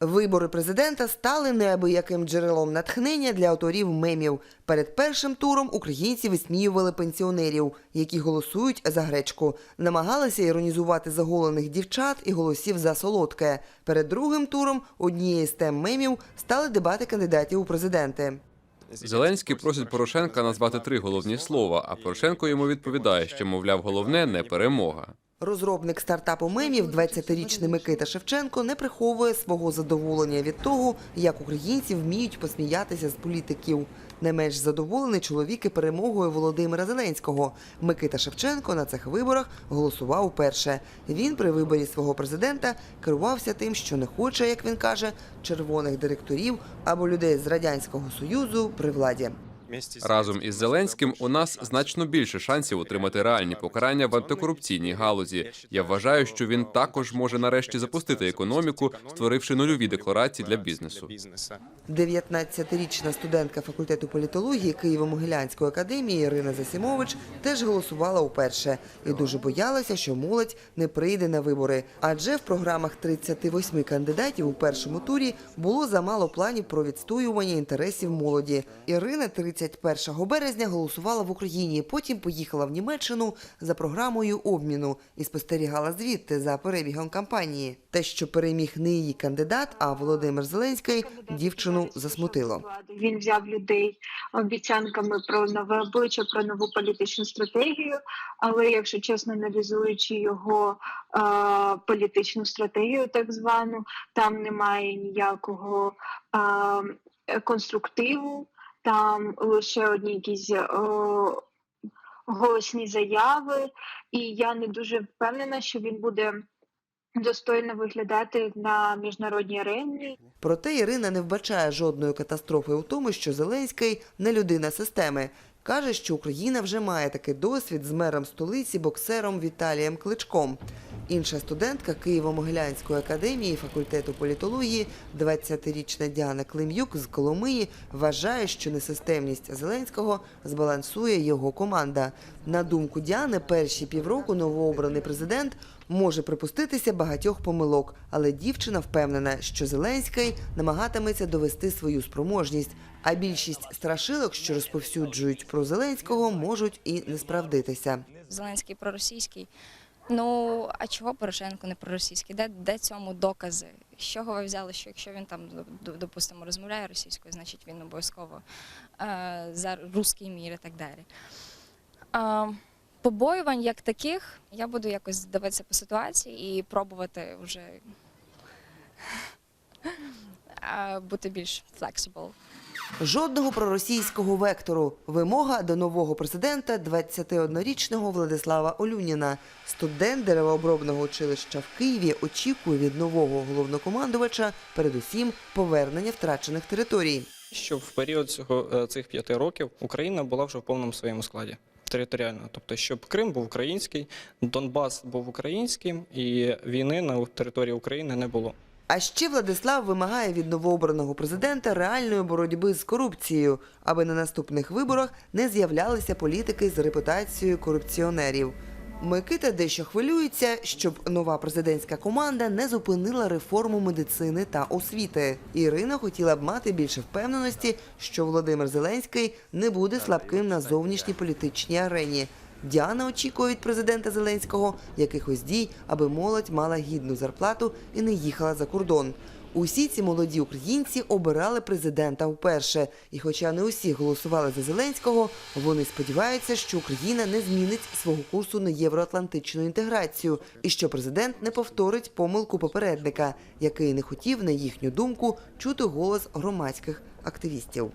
Вибори президента стали неабияким джерелом натхнення для авторів мемів. Перед першим туром українці висміювали пенсіонерів, які голосують за гречку, намагалися іронізувати заголених дівчат і голосів за солодке. Перед другим туром однією з тем мемів стали дебати кандидатів у президенти. Зеленський просить Порошенка назвати три головні слова, а Порошенко йому відповідає, що мовляв, головне не перемога. Розробник стартапу мемів, 20-річний Микита Шевченко, не приховує свого задоволення від того, як українці вміють посміятися з політиків. Не менш задоволений чоловік і перемогою Володимира Зеленського. Микита Шевченко на цих виборах голосував вперше. Він при виборі свого президента керувався тим, що не хоче, як він каже, червоних директорів або людей з радянського союзу при владі. Разом із Зеленським у нас значно більше шансів отримати реальні покарання в антикорупційній галузі. Я вважаю, що він також може нарешті запустити економіку, створивши нульові декларації для бізнесу. 19-річна студентка факультету політології Києво-Могилянської академії Ірина Засімович теж голосувала уперше і дуже боялася, що молодь не прийде на вибори. Адже в програмах 38 кандидатів у першому турі було замало планів про відстоювання інтересів молоді. Ірина 31 березня голосувала в Україні. Потім поїхала в Німеччину за програмою обміну і спостерігала звідти за перебігом кампанії. Те, що переміг не її кандидат, а Володимир Зеленський, дівчину засмутило. Він взяв людей обіцянками про нове обличчя, про нову політичну стратегію. Але, якщо чесно, аналізуючи його е, політичну стратегію, так звану, там немає ніякого е, конструктиву, там лише одні якісь о, голосні заяви, і я не дуже впевнена, що він буде достойно виглядати на міжнародній арені. Проте Ірина не вбачає жодної катастрофи у тому, що Зеленський не людина системи. Каже, що Україна вже має такий досвід з мером столиці боксером Віталієм Кличком. Інша студентка Києво-Могилянської академії факультету політології, 20-річна Діана Клим'юк з Коломиї, вважає, що несистемність Зеленського збалансує його команда. На думку Діани, перші півроку новообраний президент може припуститися багатьох помилок, але дівчина впевнена, що Зеленський намагатиметься довести свою спроможність. А більшість страшилок, що розповсюджують про Зеленського, можуть і не справдитися. Зеленський проросійський. Ну а чого Порошенко не проросійський? Де, де цьому докази? З чого ви взяли, що якщо він там допустимо розмовляє російською, значить він обов'язково е, за русський мір і так далі. Е, побоювань як таких я буду якось дивитися по ситуації і пробувати вже е, бути більш flexible. Жодного проросійського вектору. Вимога до нового президента 21-річного Владислава Олюніна. Студент деревообробного училища в Києві очікує від нового головнокомандувача передусім повернення втрачених територій. Щоб в період цього е, цих п'яти років Україна була вже в повному своєму складі територіально, тобто щоб Крим був український, Донбас був українським, і війни на території України не було. А ще Владислав вимагає від новообраного президента реальної боротьби з корупцією, аби на наступних виборах не з'являлися політики з репутацією корупціонерів. Микита дещо хвилюється, щоб нова президентська команда не зупинила реформу медицини та освіти. Ірина хотіла б мати більше впевненості, що Володимир Зеленський не буде слабким на зовнішній політичній арені. Діана очікує від президента Зеленського якихось дій, аби молодь мала гідну зарплату і не їхала за кордон. Усі ці молоді українці обирали президента вперше, і хоча не усі голосували за Зеленського, вони сподіваються, що Україна не змінить свого курсу на євроатлантичну інтеграцію, і що президент не повторить помилку попередника, який не хотів, на їхню думку, чути голос громадських активістів.